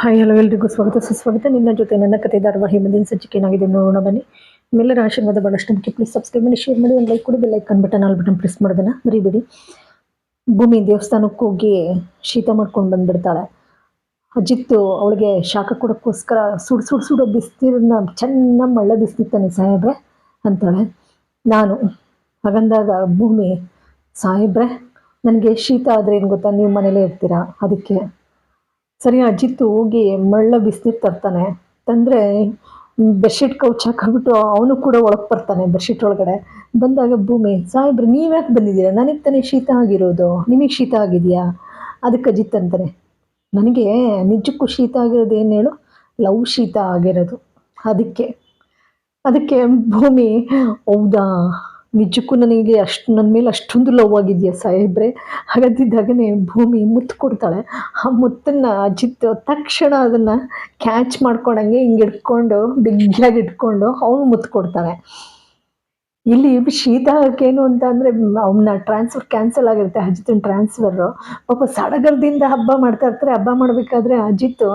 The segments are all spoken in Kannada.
ಹಾಯ್, ಹಲೋ, ಎಲ್ರಿಗೂ ಸ್ವಾಗತ. ಸುಸ್ವಾಗತ. ನಿನ್ನ ಜೊತೆ ನನ್ನ ಕತೆ ಧಾರಾವಾಹಿ ಮುಂದಿನ ಸಂಚಿಕೆ ಏನಾಗಿದೆ ನೋಡೋಣ ಬನ್ನಿ. ನಿಮ್ಮೆಲ್ಲರ ಆಶೀರ್ವಾದ ಭಾಳಷ್ಟು ಮುಖ್ಯ ಪ್ಲೀಸ್ ಸಬ್ಸ್ಕ್ರೈಬ್ ಮಾಡಿ ಶೇರ್ ಮಾಡಿ, ಒಂದು ಲೈಕ್ ಕೊಡಿ icon button all button press ಮಾಡೋದನ್ನ ಮರಿಬೇಡಿ. ಭೂಮಿ ದೇವಸ್ಥಾನಕ್ಕೆ ಹೋಗಿ ಶೀತ ಮಾಡ್ಕೊಂಡು ಬಂದ್ಬಿಡ್ತಾಳೆ. ಅಜಿತ್ತು ಅವಳಿಗೆ ಶಾಖ ಕೊಡೋಕ್ಕೋಸ್ಕರ ಸುಡು ಸುಡು, ಸುಡೋ ಬಿಸಿನೀರನ್ನ ಚೆನ್ನಾಗಿ ಮಳ್ಳ ಬಿಸ್ತಿತ್ತಾನೆ ಸಾಹೇಬ್ರೆ ಅಂತಾಳೆ. ನಾನು ಹಾಗಂದಾಗ ಭೂಮಿ, ಸಾಹೇಬ್ರೆ, ನನಗೆ ಶೀತ ಆದರೆ ಏನು ಗೊತ್ತಾ? ನೀವು ಮನೇಲೇ ಇರ್ತೀರಾ? ಅದಕ್ಕೆ ಸರಿ ಅಜಿತ್ ಹೋಗಿ ಮಳ್ಳ ಬಿಸಿನೀರು ತರ್ತಾನೆ. ತಂದರೆ ಬೆಡ್ಶೀಟ್ ಕೌಚ್ ಹಾಕೊಂಡ್ಬಿಟ್ಟು ಅವನು ಕೂಡ ಒಳಗೆ ಬರ್ತಾನೆ ಬೆಡ್ಶೀಟ್ ಒಳಗಡೆ. ಬಂದಾಗ, ಭೂಮಿ, ಸಾಹೇಬ್ರೆ ನೀವ್ಯಾಕೆ ಬಂದಿದ್ದೀರಾ? ನನಗೆ ತಾನೇ ಶೀತ ಆಗಿರೋದು. ನಿಮಗೆ ಶೀತ ಆಗಿದೆಯಾ? ಅದಕ್ಕೆ ಅಜಿತ್ ಅಂತಾನೆ. ನನಗೆ ನಿಜಕ್ಕೂ ಶೀತ ಆಗಿರೋದು ಏನು ಹೇಳು? ಲವ್ ಶೀತ ಆಗಿರೋದು. ಅದಕ್ಕೆ. ಅದಕ್ಕೆ ಭೂಮಿ, ಹೌದಾ? ನಿಜಕ್ಕೂ ನನಗೆ ಅಷ್ಟು ನನ್ನ ಮೇಲೆ ಅಷ್ಟೊಂದು ಲವ್ ಆಗಿದೆಯಾ ಸಾಹೇಬ್ರೆ? ಹಾಗಂತಿದ್ದಾಗನೇ ಭೂಮಿ ಮುತ್ತು ಕೊಡ್ತಾಳೆ. ಆ ಮುತ್ತನ್ನು ಅಜಿತ್ ತಕ್ಷಣ ಅದನ್ನು ಕ್ಯಾಚ್ ಮಾಡ್ಕೊಂಡಂಗೆ ಹಿಂಗೆ ಇಟ್ಕೊಂಡು ಬಿಗ್ಗಿಯಾಗಿ ಇಟ್ಕೊಂಡು ಅವನು ಮುತ್ತು ಕೊಡ್ತಾನೆ. ಇಲ್ಲಿ ಶೀತ ಏನು ಅಂತ ಅಂದರೆ ಅವನ್ನ ಟ್ರಾನ್ಸ್ಫರ್ ಕ್ಯಾನ್ಸಲ್ ಆಗಿರುತ್ತೆ ಅಜಿತನ ಟ್ರಾನ್ಸ್ಫರು ಪಾಪ ಸಡಗರದಿಂದ ಹಬ್ಬ ಮಾಡ್ತಾ ಇರ್ತಾರೆ. ಹಬ್ಬ ಮಾಡಬೇಕಾದ್ರೆ ಅಜಿತ್,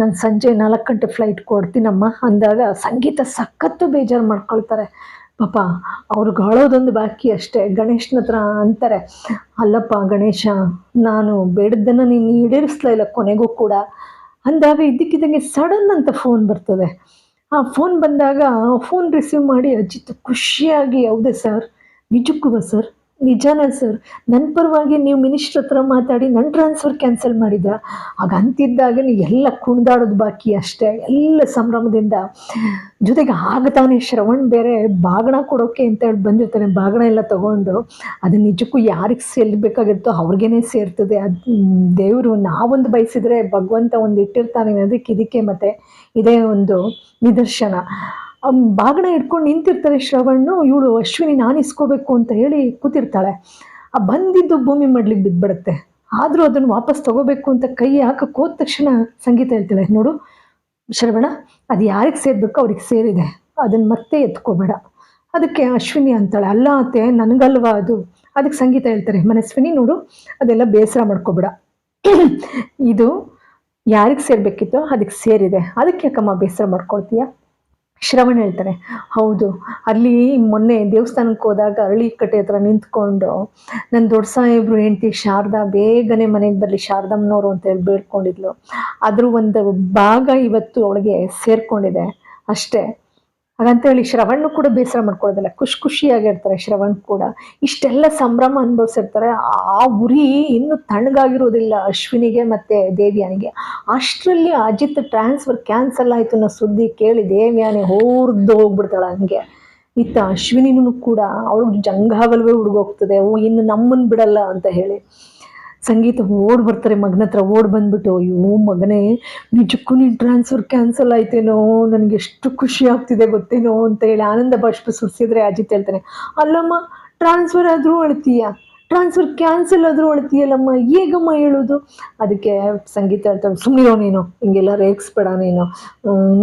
ನಾನು ಸಂಜೆ ನಾಲ್ಕು ಗಂಟೆ ಫ್ಲೈಟ್ ಕೊಡ್ತೀನಮ್ಮ ಅಂದಾಗ ಸಂಗೀತ ಸಖತ್ತು ಬೇಜಾರು ಮಾಡ್ಕೊಳ್ತಾರೆ. ಪಾಪ ಅವ್ರಿಗೆ ಅಳೋದೊಂದು ಬಾಕಿ ಅಷ್ಟೇ. ಗಣೇಶನ ಹತ್ರ ಅಂತಾರೆ, ಅಲ್ಲಪ್ಪ ಗಣೇಶ, ನಾನು ಬೇಡದ್ದನ್ನು ನೀನು ಈಡೇರಿಸ್ಲಾ ಇಲ್ಲ ಕೊನೆಗೂ ಕೂಡ. ಅಂದಾಗ ಇದ್ದಕ್ಕಿದ್ದಂಗೆ ಸಡನ್ ಅಂತ ಫೋನ್ ಬರ್ತದೆ. ಆ ಫೋನ್ ಬಂದಾಗ ಫೋನ್ ರಿಸೀವ್ ಮಾಡಿ ಅಜಿತ್ ಖುಷಿಯಾಗಿ, ಹೌದೇ ಸರ್ ನಿಜಕ್ಕೂ ಸರ್ ನಿಜಾನ ಸರ್ ನನ್ನ ಪರವಾಗಿ ನೀವು ಮಿನಿಸ್ಟ್ರ್ ಹತ್ರ ಮಾತಾಡಿ ನನ್ನ ಟ್ರಾನ್ಸ್ಫರ್ ಕ್ಯಾನ್ಸಲ್ ಮಾಡಿದ್ರ? ಆಗ ಅಂತಿದ್ದಾಗ ಎಲ್ಲ ಕುಣಿದಾಡೋದು ಬಾಕಿ ಅಷ್ಟೇ, ಎಲ್ಲ ಸಂಭ್ರಮದಿಂದ. ಜೊತೆಗೆ ಆಗ ತಾನೇ ಶ್ರವಣ್ ಬೇರೆ ಬಾಗಣ ಕೊಡೋಕೆ ಅಂತ ಹೇಳಿ ಬಂದಿರ್ತಾನೆ ಬಾಗಣ ಎಲ್ಲ ತಗೊಂಡು. ಅದು ನಿಜಕ್ಕೂ ಯಾರಿಗೆ ಸೇಲ್ಬೇಕಾಗಿತ್ತೋ ಅವ್ರಿಗೇನೆ ಸೇರ್ತದೆ. ಅದು ದೇವರು ನಾವೊಂದು ಬಯಸಿದ್ರೆ ಭಗವಂತ ಒಂದು ಇಟ್ಟಿರ್ತಾನೆ ಅನ್ನೋದಕ್ಕೆ ಇದಕ್ಕೆ ಮತ್ತೆ ಇದೇ ಒಂದು ನಿದರ್ಶನ. ಬಾಗಣ ಇಟ್ಕೊಂಡು ನಿಂತಿರ್ತಾರೆ ಶ್ರವಣ್ಣು ಇವಳು ಅಶ್ವಿನಿ, ನಾನು ಇಸ್ಕೋಬೇಕು ಅಂತ ಹೇಳಿ ಕೂತಿರ್ತಾಳೆ. ಆ ಬಂದಿದ್ದು ಭೂಮಿ ಮಾಡ್ಲಿಕ್ಕೆ ಬಿದ್ದುಬಿಡುತ್ತೆ ಆದರೂ ಅದನ್ನು ವಾಪಸ್ ತಗೋಬೇಕು ಅಂತ ಕೈ ಹಾಕಕ್ಕೆ ಹೋದ ತಕ್ಷಣ ಸಂಗೀತ ಹೇಳ್ತಾಳೆ, ನೋಡು ಶ್ರವಣ, ಅದು ಯಾರಿಗೆ ಸೇರಬೇಕು ಅವ್ರಿಗೆ ಸೇರಿದೆ. ಅದನ್ನು ಮತ್ತೆ ಎತ್ಕೋಬೇಡ. ಅದಕ್ಕೆ ಅಶ್ವಿನಿ ಅಂತಾಳೆ, ಅಲ್ಲ ಅತ್ತೆ, ನನಗಲ್ವಾ ಅದು? ಅದಕ್ಕೆ ಸಂಗೀತ ಹೇಳ್ತಾರೆ, ಮನಸ್ವಿನಿ, ನೋಡು, ಅದೆಲ್ಲ ಬೇಸರ ಮಾಡ್ಕೋಬೇಡ. ಇದು ಯಾರಿಗೆ ಸೇರಬೇಕಿತ್ತೋ ಅದಕ್ಕೆ ಸೇರಿದೆ. ಅದಕ್ಕೆ ಯಾಕಮ್ಮ ಬೇಸರ ಮಾಡ್ಕೊಳ್ತೀಯ? ಶ್ರವಣ್ ಹೇಳ್ತಾರೆ. ಹೌದು, ಅಲ್ಲಿ ಮೊನ್ನೆ ದೇವಸ್ಥಾನಕ್ಕೆ ಹೋದಾಗ ಅರಳಿ ಕಟ್ಟೆ ಹತ್ರ ನಿಂತ್ಕೊಂಡು ನನ್ನ ದೊಡ್ಡ ಸಾಹೇಬ್ರು ಹೆಂಡತಿ ಶಾರದಾ, ಬೇಗನೆ ಮನೆಗೆ ಬರಲಿ, ಶಾರದಮ್ಮನವರು ಅಂತ ಹೇಳಿ ಬೇಡ್ಕೊಂಡಿದ್ಲು. ಅದ್ರ ಒಂದು ಭಾಗ ಇವತ್ತು ಅವಳಿಗೆ ಸೇರ್ಕೊಂಡಿದೆ ಅಷ್ಟೇ. ಹಾಗಂತೇಳಿ ಶ್ರವಣ್ಣು ಕೂಡ ಬೇಸರ ಮಾಡ್ಕೊಳ್ಳೋದಿಲ್ಲ. ಖುಷಿ ಖುಷಿಯಾಗಿರ್ತಾರೆ ಶ್ರವಣ್ ಕೂಡ. ಇಷ್ಟೆಲ್ಲ ಸಂಭ್ರಮ ಅನುಭವಿಸಿರ್ತಾರೆ. ಆ ಉರಿ ಇನ್ನೂ ತಣ್ಣಗಾಗಿರೋದಿಲ್ಲ ಅಶ್ವಿನಿಗೆ ಮತ್ತು ದೇವ್ಯಾನಿಗೆ. ಅಷ್ಟರಲ್ಲಿ ಅಜಿತ್ ಟ್ರಾನ್ಸ್ಫರ್ ಕ್ಯಾನ್ಸಲ್ ಆಯಿತು ಅನ್ನೋ ಸುದ್ದಿ ಕೇಳಿ ದೇವ್ಯಾನಿ ಹೋರ್ದು ಹೋಗ್ಬಿಡ್ತಾಳೆ ಹಂಗೆ. ಇತ್ತ ಅಶ್ವಿನಿನೂ ಕೂಡ ಅವಳು ಜಂಗಾಗಲ್ವೇ ಹುಡುಗೋಗ್ತದೆ. ಓ, ಇನ್ನು ನಮ್ಮನ್ನು ಬಿಡಲ್ಲ ಅಂತ ಹೇಳಿ. ಸಂಗೀತ ಓಡ್ ಬರ್ತಾರೆ, ಮಗನ ಹತ್ರ ಓಡ್ ಬಂದ್ಬಿಟ್ಟು, ಅಯ್ಯೋ, ಮಗನೇ, ನಿಜಕ್ಕೂ ನೀನು ಟ್ರಾನ್ಸ್ಫರ್ ಕ್ಯಾನ್ಸಲ್ ಆಯ್ತೇನೋ? ನನಗೆ ಎಷ್ಟು ಖುಷಿ ಆಗ್ತಿದೆ ಗೊತ್ತೇನೋ? ಅಂತ ಹೇಳಿ ಆನಂದ ಭಾಷೆ ಸುರಿಸಿದ್ರೆ ಅಜಿತ್ ಹೇಳ್ತಾನೆ, ಅಲ್ಲಮ್ಮ ಟ್ರಾನ್ಸ್ಫರ್ ಆದರೂ ಅಳ್ತೀಯ? ಟ್ರಾನ್ಸ್ಫರ್ ಕ್ಯಾನ್ಸಲ್ ಆದರೂ ಅಳ್ತೀಯಲ್ಲಮ್ಮ ಹೇಗಮ್ಮ ಹೇಳೋದು? ಅದಕ್ಕೆ ಸಂಗೀತ ಹೇಳ್ತಾಳೆ ಸುಮ್ಮನಿರೋ ನೀನು, ಹಿಂಗೆಲ್ಲ ರೇಗಿಸ್ಬೇಡ ನೀನು.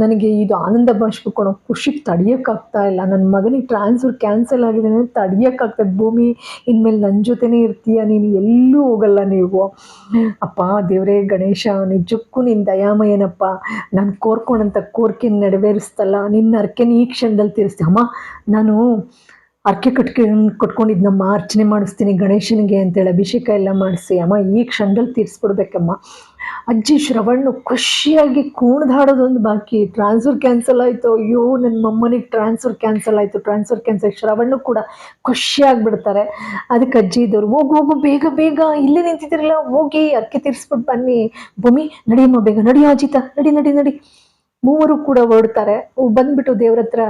ನನಗೆ ಇದು ಆನಂದ ಬಾಷ್ಪ ಕೊಡೋ ಖುಷಿಗೆ ತಡಿಯೋಕ್ಕಾಗ್ತಾ ಇಲ್ಲ. ನನ್ನ ಮಗನಿಗೆ ಟ್ರಾನ್ಸ್ಫರ್ ಕ್ಯಾನ್ಸಲ್ ಆಗಿದೆ ಅಂದರೆ ತಡಿಯೋಕ್ಕಾಗ್ತದೆ ಭೂಮಿ, ಇನ್ಮೇಲೆ ನನ್ನ ಜೊತೆನೇ ಇರ್ತೀಯ ನೀನು, ಎಲ್ಲೂ ಹೋಗಲ್ಲ ನೀವು. ಅಪ್ಪ, ದೇವರೇ, ಗಣೇಶ, ನಿಜಕ್ಕೂ ನಿನ್ನ ದಯಾಮಯ್ಯನಪ್ಪ ನಾನು ಕೋರ್ಕೊಂಡಂಥ ಕೋರ್ಕೆ ನೆರವೇರಿಸ್ತಲ್ಲ, ನಿನ್ನ ಅರ್ಕೆನ ಈ ಕ್ಷಣದಲ್ಲಿ ತೀರಿಸ್ತೀನಿ ಅಮ್ಮ, ನಾನು ಅರ್ಕೆ ಕಟ್ಕೆ ಕೊಟ್ಕೊಂಡಿದ್ನಮ್ಮ ಅರ್ಚನೆ ಮಾಡಿಸ್ತೀನಿ ಗಣೇಶನಿಗೆ ಅಂತೇಳಿ ಅಭಿಷೇಕ ಎಲ್ಲ ಮಾಡಿಸಿ, ಅಮ್ಮ ಈ ಕ್ಷಣದಲ್ಲಿ ತೀರಿಸ್ಬಿಡ್ಬೇಕಮ್ಮ. ಅಜ್ಜಿ ಶ್ರವಣ್ಣು ಖುಷಿಯಾಗಿ ಕುಣಿದಾಡೋದೊಂದು ಬಾಕಿ ಟ್ರಾನ್ಸ್ಫರ್ ಕ್ಯಾನ್ಸಲ್ ಆಯಿತು, ಅಯ್ಯೋ ನನ್ನ ಮಮ್ಮನಿಗೆ ಟ್ರಾನ್ಸ್ಫರ್ ಕ್ಯಾನ್ಸಲ್ ಆಯಿತು ಟ್ರಾನ್ಸ್ಫರ್ ಕ್ಯಾನ್ಸಲ್ ಶ್ರವಣ್ಣು ಕೂಡ ಖುಷಿಯಾಗಿಬಿಡ್ತಾರೆ. ಅದಕ್ಕೆ ಅಜ್ಜಿ ಇದ್ದವ್ರು, ಹೋಗು ಹೋಗು, ಬೇಗ ಬೇಗ, ಇಲ್ಲೇ ನಿಂತಿದ್ದೀರಲ್ಲ, ಹೋಗಿ ಅರ್ಕೆ ತೀರಿಸ್ಬಿಟ್ಟು ಬನ್ನಿ. ಭೂಮಿ ನಡಿಯಮ್ಮ ಬೇಗ ನಡಿಯೋ ಅಜಿತ ನಡಿ ನಡಿ ನಡಿ. ಮೂವರು ಕೂಡ ಹೊರಡ್ತಾರೆ. ಬಂದ್ಬಿಟ್ಟು ದೇವ್ರ ಹತ್ರ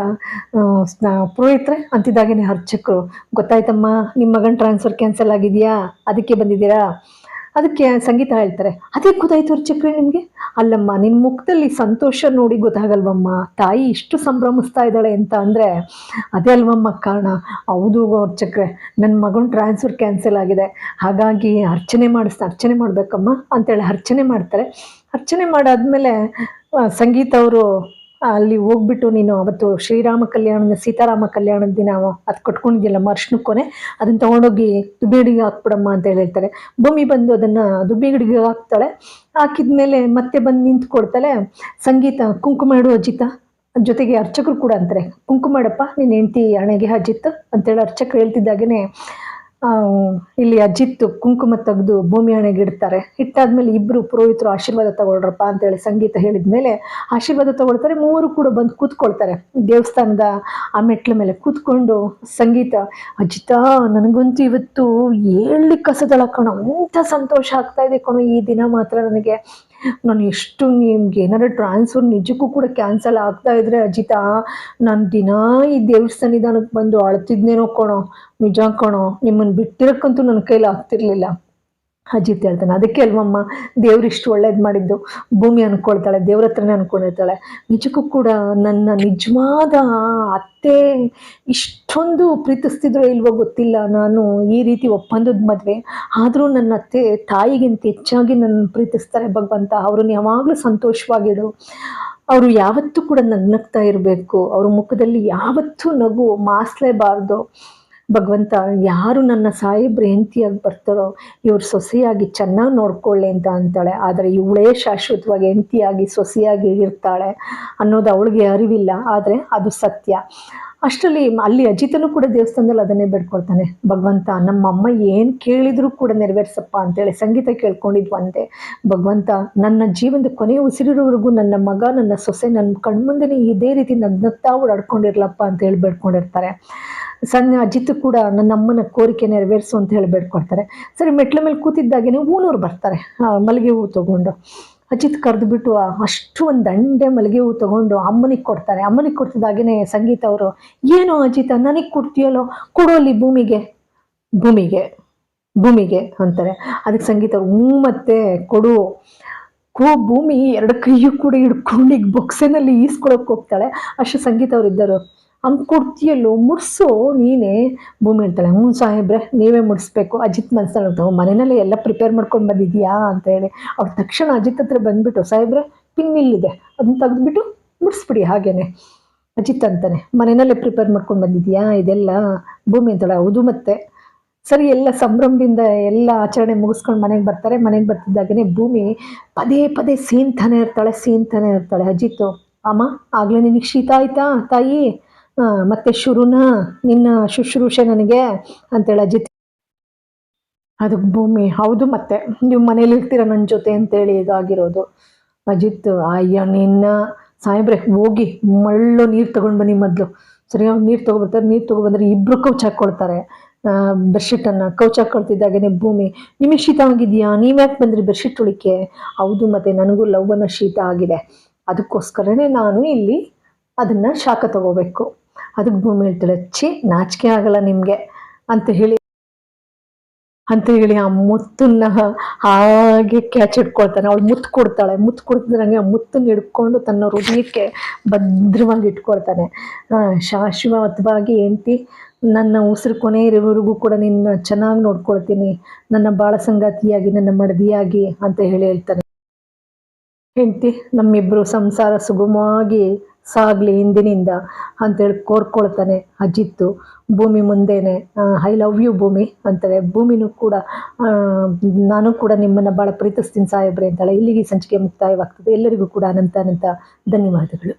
ಪುರೋಹಿತ್ರೆ ಅಂತಿದ್ದಾಗೇನೆ ಅರ್ಚಕರು. ಗೊತ್ತಾಯ್ತಮ್ಮ ನಿಮ್ಮ ಮಗನ ಟ್ರಾನ್ಸ್ಫರ್ ಕ್ಯಾನ್ಸಲ್ ಆಗಿದೆಯಾ? ಅದಕ್ಕೆ ಬಂದಿದ್ದೀರಾ? ಅದಕ್ಕೆ ಸಂಗೀತ ಹೇಳ್ತಾರೆ, ಅದೇ ಗೊತ್ತಾಯ್ತು ಚಕ್ರಿ ನಿಮಗೆ? ಅಲ್ಲಮ್ಮ ನಿನ್ನ ಮುಖದಲ್ಲಿ ಸಂತೋಷ ನೋಡಿ ಗೊತ್ತಾಗಲ್ವಮ್ಮ? ತಾಯಿ ಇಷ್ಟು ಸಂಭ್ರಮಿಸ್ತಾ ಇದ್ದಾಳೆ ಅಂತ ಅಂದರೆ ಅದೇ ಅಲ್ವಮ್ಮ ಕಾರಣ. ಹೌದು ಅವ್ರ ಚಕ್ರೆ ನನ್ನ ಮಗನ ಟ್ರಾನ್ಸ್ಫರ್ ಕ್ಯಾನ್ಸಲ್ ಆಗಿದೆ. ಹಾಗಾಗಿ ಅರ್ಚನೆ ಮಾಡಿಸ್ತಾ, ಅರ್ಚನೆ ಮಾಡಬೇಕಮ್ಮ ಅಂತೇಳಿ ಅರ್ಚನೆ ಮಾಡ್ತಾರೆ. ಅರ್ಚನೆ ಮಾಡಾದ್ಮೇಲೆ ಸಂಗೀತ ಅವರು ಅಲ್ಲಿ ಹೋಗ್ಬಿಟ್ಟು ನೀನು ಅವತ್ತು ಶ್ರೀರಾಮ ಕಲ್ಯಾಣದ ಸೀತಾರಾಮ ಕಲ್ಯಾಣದ ದಿನ ಅದು ಕಟ್ಕೊಂಡಿದ್ಯಲ್ಲಮ್ಮ ಅರ್ಶಿನ ಕೊನೆ ಅದನ್ನು ತೊಗೊಂಡೋಗಿ ದುಬ್ಬಿಗಡಿಗೆ ಹಾಕ್ಬಿಡಮ್ಮ ಅಂತ ಹೇಳಿ ಹೇಳ್ತಾರೆ. ಭೂಮಿ ಬಂದು ಅದನ್ನು ದುಬ್ಬಿಗಡಿಗೆ ಹಾಕ್ತಾಳೆ. ಹಾಕಿದ್ಮೇಲೆ ಮತ್ತೆ ಬಂದು ನಿಂತ್ಕೊಡ್ತಾಳೆ ಸಂಗೀತ ಕುಂಕುಮ ಇಡು ಅಜಿತ. ಜೊತೆಗೆ ಅರ್ಚಕರು ಕೂಡ ಅಂತಾರೆ. ಕುಂಕುಮ ಇಡಪ್ಪ ನಿನ್ನ ಹೆಂಡತಿ ಹಣೆಗೆ ಅಜಿತ್ ಅಂತೇಳಿ ಅರ್ಚಕರು ಹೇಳ್ತಿದ್ದಾಗೇನೆ ಆ, ಇಲ್ಲಿ ಅಜಿತ್ ಕುಂಕುಮ ತೆಗೆದು ಭೂಮಿ ಹಣೆಗೆ ಇಡ್ತಾರೆ. ಇಟ್ಟಾದ್ಮೇಲೆ ಇಬ್ರು ಪುರೋಹಿತರು ಆಶೀರ್ವಾದ ತಗೊಳ್ರಪ್ಪ ಅಂತೇಳಿ ಸಂಗೀತ ಹೇಳಿದ್ಮೇಲೆ ಆಶೀರ್ವಾದ ತಗೊಳ್ತಾರೆ. ಮೂವರು ಕೂಡ ಬಂದು ಕೂತ್ಕೊಳ್ತಾರೆ. ದೇವಸ್ಥಾನದ ಆ ಮೆಟ್ಲ ಮೇಲೆ ಕೂತ್ಕೊಂಡು ಸಂಗೀತ, ಅಜಿತಾ, ನನಗಂತೂ ಇವತ್ತು ಹೇಳಿ ಕಸದಳ ಕಣೋ ಅಂತ ಸಂತೋಷ ಆಗ್ತಾ ಇದೆ ಕಣೋ, ಈ ದಿನ ಮಾತ್ರ ನನಗೆ. ನಾನು ಎಷ್ಟು ನಿಮ್ಗೆ ಏನಾರು ಟ್ರಾನ್ಸ್ಫರ್ ನಿಜಕ್ಕೂ ಕೂಡ ಕ್ಯಾನ್ಸಲ್ ಆಗ್ತಾ ಇದ್ರೆ ಅಜಿತಾ, ನಾನು ದಿನ ಈ ದೇವ್ರ ಬಂದು ಅಳ್ತಿದ್ನೇನೋ ಕಣೋ, ನಿಜ ಕಣೋ ನಿಮ್ಮನ್ನು ಬಿಟ್ಟಿರೋಕ್ಕಂತೂ ನನ್ನ ಕೈಲಿ ಆಗ್ತಿರ್ಲಿಲ್ಲ. ಅಜಿತ್ ಹೇಳ್ತಾನೆ, ಅದಕ್ಕೆ ಅಲ್ವಮ್ಮ, ದೇವ್ರು ಇಷ್ಟು ಒಳ್ಳೇದು ಮಾಡಿದ್ದು. ಭೂಮಿ ಅನ್ಕೊಳ್ತಾಳೆ, ದೇವ್ರ ಹತ್ರನೇ ಅನ್ಕೊಂಡಿರ್ತಾಳೆ. ನಿಜಕ್ಕೂ ಕೂಡ ನನ್ನ ನಿಜವಾದ ಅತ್ತೆ ಇಷ್ಟೊಂದು ಪ್ರೀತಿಸ್ತಿದ್ರೋ ಇಲ್ವೋ ಗೊತ್ತಿಲ್ಲ. ನಾನು ಈ ರೀತಿ ಒಪ್ಪಂದದ ಮದುವೆ. ಆದರೂ ನನ್ನ ಅತ್ತೆ ತಾಯಿಗಿಂತ ಹೆಚ್ಚಾಗಿ ನನ್ನ ಪ್ರೀತಿಸ್ತಾರೆ ಭಗವಂತ. ಅವ್ರನ್ನ ಯಾವಾಗಲೂ ಸಂತೋಷವಾಗಿಡು ಅವರು ಯಾವತ್ತೂ ಕೂಡ ನಗ್ನಗ್ತಾ ಇರಬೇಕು. ಅವ್ರ ಮುಖದಲ್ಲಿ ಯಾವತ್ತೂ ನಗು ಮಾಸ್ಲೇಬಾರ್ದು. ಭಗವಂತ, ಯಾರು ನನ್ನ ಸಾಹೇಬ್ರ ಹೆಂಡತಿಯಾಗಿ ಬರ್ತಾರೋ, ಇವ್ರು ಸೊಸೆಯಾಗಿ ಚೆನ್ನಾಗಿ ನೋಡ್ಕೊಳ್ಳಿ ಅಂತ ಅಂತಾಳೆ. ಆದರೆ ಇವಳೇ ಶಾಶ್ವತವಾಗಿ ಹೆಂಡತಿಯಾಗಿ, ಸೊಸೆಯಾಗಿ ಇರ್ತಾಳೆ ಅನ್ನೋದು ಅವಳಿಗೆ ಅರಿವಿಲ್ಲ. ಆದರೆ ಅದು ಸತ್ಯ. ಅಷ್ಟರಲ್ಲಿ ಅಲ್ಲಿ ಅಜಿತನು ಕೂಡ ದೇವಸ್ಥಾನದಲ್ಲಿ ಅದನ್ನೇ ಬೇಡ್ಕೊಳ್ತಾನೆ. ಭಗವಂತ ನಮ್ಮಮ್ಮ ಏನು ಕೇಳಿದರೂ ಕೂಡ ನೆರವೇರಿಸಪ್ಪ ಅಂತೇಳಿ ಸಂಗೀತ ಕೇಳ್ಕೊಂಡಿದ್ವು ಒಂದೇ ಭಗವಂತ, ನನ್ನ ಜೀವನದ ಕೊನೆಯ ಉಸಿರಿರೋವರೆಗೂ ನನ್ನ ಮಗ, ನನ್ನ ಸೊಸೆ, ನನ್ನ ಕಣ್ಮುಂದೆನೇ ಇದೇ ರೀತಿ ನನ್ನ ಓಡಾಡ್ಕೊಂಡಿರ್ಲಪ್ಪ ಅಂತ ಹೇಳಿ ಬೇಡ್ಕೊಂಡಿರ್ತಾರೆ. ಸಣ್ಣ ಅಜಿತ್ ಕೂಡ ನನ್ನ ಅಮ್ಮನ ಕೋರಿಕೆ ನೆರವೇರಿಸು ಅಂತ ಹೇಳಿ ಬೇಡ್ಕೊಡ್ತಾರೆ ಸರಿ ಮೆಟ್ಲ ಮೇಲೆ ಕೂತಿದ್ದಾಗೇನೆ ಊನೂರು ಬರ್ತಾರೆ. ಮಲ್ಲಿಗೆ ಹೂವು ತೊಗೊಂಡು. ಅಜಿತ್ ಕರೆದುಬಿಟ್ಟು ಅಷ್ಟು ಒಂದು ದಂಡೆ ಮಲ್ಲಿಗೆ ಹೂವು ತೊಗೊಂಡು ಅಮ್ಮನಿಗೆ ಕೊಡ್ತಾರೆ. ಅಮ್ಮನಿಗೆ ಕೊಡ್ತಿದ್ದಾಗೇ ಸಂಗೀತ ಅವರು, ಏನು ಅಜಿತ, ನನಗೆ ಕೊಡ್ತೀಯಲ್ಲೋ? ಕೊಡೋಲಿ ಭೂಮಿಗೆ. ಭೂಮಿಗೆ ಭೂಮಿಗೆ, ಅಂತಾರೆ. ಅದಕ್ಕೆ ಸಂಗೀತ ಹ್ಞೂ ಮತ್ತೆ ಕೊಡು. ಕೋ, ಭೂಮಿ ಎರಡು ಕೈಯೂ ಕೂಡ ಹಿಡ್ಕೊಂಡು ಈಗ ಬೊಕ್ಸೆನಲ್ಲಿ ಈಸ್ಕೊಳಕ್ಕೆ ಹೋಗ್ತಾಳೆ. ಅಷ್ಟು ಸಂಗೀತ ಅವರು ಇದ್ದರು. ಹಂಗೆ ಕೊಡ್ತೀಯಲ್ಲೋ, ಮುಡ್ಸು ನೀನೇ. ಭೂಮಿ ಹೇಳ್ತಾಳೆ ಹ್ಞೂ ಸಾಹೇಬ್ರೆ, ನೀವೇ ಮುಡಿಸ್ಬೇಕು. ಅಜಿತ್ ಮನಸ್ಸಲ್ಲಿ ಮನೆಯಲ್ಲೇ ಎಲ್ಲ ಪ್ರಿಪೇರ್ ಮಾಡ್ಕೊಂಡು ಬಂದಿದ್ಯಾ ಅಂತ ಹೇಳಿ. ಅವ್ರು ತಕ್ಷಣ ಅಜಿತ್ ಹತ್ರ ಬಂದ್ಬಿಟ್ಟು, ಸಾಹೇಬ್ರೆ ಪಿನ್ ಇಲ್ಲಿದೆ ಅದನ್ನ ತೆಗೆದ್ಬಿಟ್ಟು ಮುಡಿಸ್ಬಿಡಿ ಹಾಗೇನೆ. ಅಜಿತ್ ಅಂತಾನೆ, ಮನೆಯಲ್ಲೇ ಪ್ರಿಪೇರ್ ಮಾಡ್ಕೊಂಡು ಬಂದಿದ್ಯಾ? ಇದೆಲ್ಲ ಭೂಮಿ ಅಂತಾಳೆ ಹೌದು ಮತ್ತೆ. ಸರಿ, ಎಲ್ಲ ಸಂಭ್ರಮದಿಂದ ಎಲ್ಲ ಆಚರಣೆ ಮುಗಿಸ್ಕೊಂಡು ಮನೆಗೆ ಬರ್ತಾರೆ. ಮನೆಗೆ ಬರ್ತಿದ್ದಾಗನೇ ಭೂಮಿ ಪದೇ ಪದೇ ಸೀನ್ತಾನೆ ಇರ್ತಾಳೆ ಸೀನ್ತಾನೆ ಇರ್ತಾಳೆ. ಅಜಿತ್ ಅಮ್ಮ, ಆಗಲೇ ನಿನಗೆ ಶೀತ ಆಯ್ತಾ, ತಾಯಿ? ಮತ್ತೆ ಶುರುನಾ, ನಿನ್ನ ಶುಶ್ರೂಷೆ ನನಗೆ ಅಂತೇಳಿ ಅಜಿತ್. ಅದಕ್ಕೆ ಭೂಮಿ, ಹೌದು ಮತ್ತೆ, ನೀವು ಮನೇಲಿ ಇರ್ತೀರ ನನ್ನ ಜೊತೆ ಅಂತೇಳಿ ಇದಾಗಿರೋದು ಅಜಿತ್, ಅಯ್ಯ, ನಿನ್ನ ಸಾಯಿಬ್ರೆ ಹೋಗಿ ಮಳ್ಳು ನೀರು ತಗೊಂಡು ಬನ್ನಿ ಮೊದಲು. ಸರಿಯಾಗಿ ನೀರು ತೊಗೊಬರ್ತಾರೆ, ನೀರು ತೊಗೊಬಂದ್ರೆ ಇಬ್ರು ಕೌಚ್ ಹಾಕ್ಕೊಳ್ತಾರೆ ಬೆಡ್ಶೀಟನ್ನು, ಕೌಚ್ ಹಾಕ್ಕೊಳ್ತಿದ್ದಾಗೇನೆ ಭೂಮಿ. ನಿಮಗೆ ಶೀತ ಆಗಿದೆಯಾ? ನೀವ್ಯಾಕೆ ಬಂದ್ರಿ ಬೆಡ್ಶೀಟ್ ಉಳಿಕೆ? ಹೌದು ಮತ್ತೆ ನನಗೂ ಲವ್ ಅನ್ನೋ ಶೀತ ಆಗಿದೆ. ಅದಕ್ಕೋಸ್ಕರನೇ ನಾನು ಇಲ್ಲಿ ಅದನ್ನು ಶಾಖ ತಗೋಬೇಕು. ಅದಕ್ಕೆ ಭೂಮಿ ಹೇಳ್ತಾಳೆ, ಛೀ, ನಾಚಿಕೆ ಆಗಲ್ಲ ನಿಮಗೆ ಅಂತ ಹೇಳಿ ಅಂತ ಹೇಳಿ ಆ ಮುತ್ತನ್ನ ಹಾಗೆ ಕ್ಯಾಚ್ ಇಟ್ಕೊಳ್ತಾನೆ ಅವಳು ಮುತ್ತು ಕೊಡ್ತಾಳೆ. ಮುತ್ತು ಕೊಡ್ತಿದ್ರಂಗೆ ಆ ಮುತ್ತನ್ನ ಹಿಡ್ಕೊಂಡು ತನ್ನ ಹೃದಯಕ್ಕೆ ಭದ್ರವಾಗಿ ಇಟ್ಕೊಳ್ತಾನೆ. ಶಾಶ್ವತವಾಗಿ ಹೆಂಡತಿ ನನ್ನ ಉಸಿರು ಕೊನೆ ಇರೋವರೆಗೂ ಕೂಡ ನಿನ್ನ ಚೆನ್ನಾಗಿ ನೋಡ್ಕೊಳ್ತೀನಿ. ನನ್ನ ಬಾಳ ಸಂಗಾತಿಯಾಗಿ, ನನ್ನ ಮಡದಿಯಾಗಿ ಅಂತ ಹೇಳಿ ಹೇಳ್ತಾನೆ. ಹೆಂಡ್ತಿ, ನಮ್ಮಿಬ್ರು ಸಂಸಾರ ಸುಗಮವಾಗಿ ಸಾಗ್ಲಿ ಹಿಂದಿನಿಂದ ಅಂತೇಳಿ ಕೋರ್ಕೊಳ್ತಾನೆ ಅಜಿತ್ತು ಭೂಮಿ ಮುಂದೆನೆ ಐ ಲವ್ ಯು ಭೂಮಿ ಅಂತಾರೆ ಭೂಮಿನೂ ಕೂಡ ನಾನು ಕೂಡ ನಿಮ್ಮನ್ನು ಭಾಳ ಪ್ರೀತಿಸ್ತೀನಿ ಸಾಹೇಬ್ರೆ ಅಂತಾಳೆ. ಇಲ್ಲಿಗೆ ಸಂಚಿಕೆ ಮುಕ್ತಾಯವಾಗ್ತದೆ. ಎಲ್ಲರಿಗೂ ಕೂಡ ಅನಂತ ಅನಂತ ಧನ್ಯವಾದಗಳು.